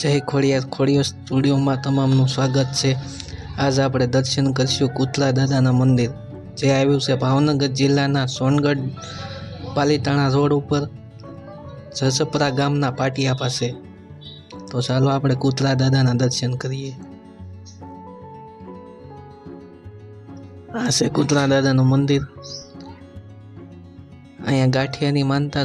જય ખોડિયાર ખોડિયો સ્ટુડિયોમાં તમામનું સ્વાગત છે. આજ આપણે દર્શન કરીશું કુતલા દાદાના મંદિર, જે આવ્યું છે ભાવનગર જિલ્લાના સોનગઢ પાલીતાણા રોડ ઉપર, જસપરા ગામના પાટિયા પાસે. તો ચાલો આપણે કુતલા દાદાના દર્શન કરીએ. આ છે કુતલા દાદાનું મંદિર. અહીંયા ગાંઠિયાની માનતા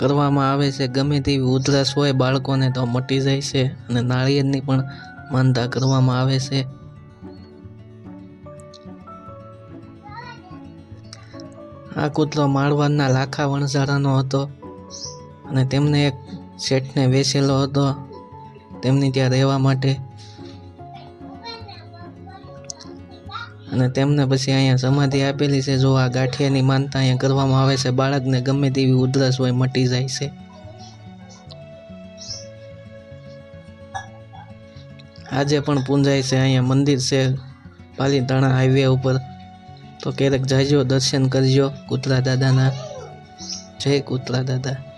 કરવામાં આવે છે. ગમે તેવી ઉધરસ હોય, બાળકોને તો મટી જાય છે અને નાળિયેરની પણ માનતા કરવામાં આવે છે. આ કૂતરો માળવાના લાખા વણઝારાનો હતો અને તેમને એક શેઠને વેચેલો હતો. તેમની ત્યાં રહેવા માટે અને તેમને પછી અહીંયા સમાધિ આપેલી છે. જો આ ગાંઠિયાની માનતા અહીંયા કરવામાં આવે છે, બાળકને ગમે તેવી ઉધરસ હોય, મટી જાય છે. આજે પણ પૂંજાય છે, અહીંયા મંદિર છે, પાલીતાણા હાઈવે ઉપર. તો ક્યારેક જાજો, દર્શન કરજો કૂતરા દાદાના. જય કૂતરા દાદા.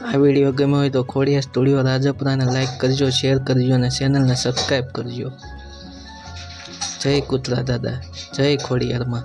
આ વીડિયો ગમ્યો હોય તો ખોડિયા સ્ટુડિયો રાજપરાને લાઈક કરજો શેર કરજો અને ચેનલને સબસ્ક્રાઈબ કરજો. જય કૂતરા દાદા, જય ખોડિયારમાં.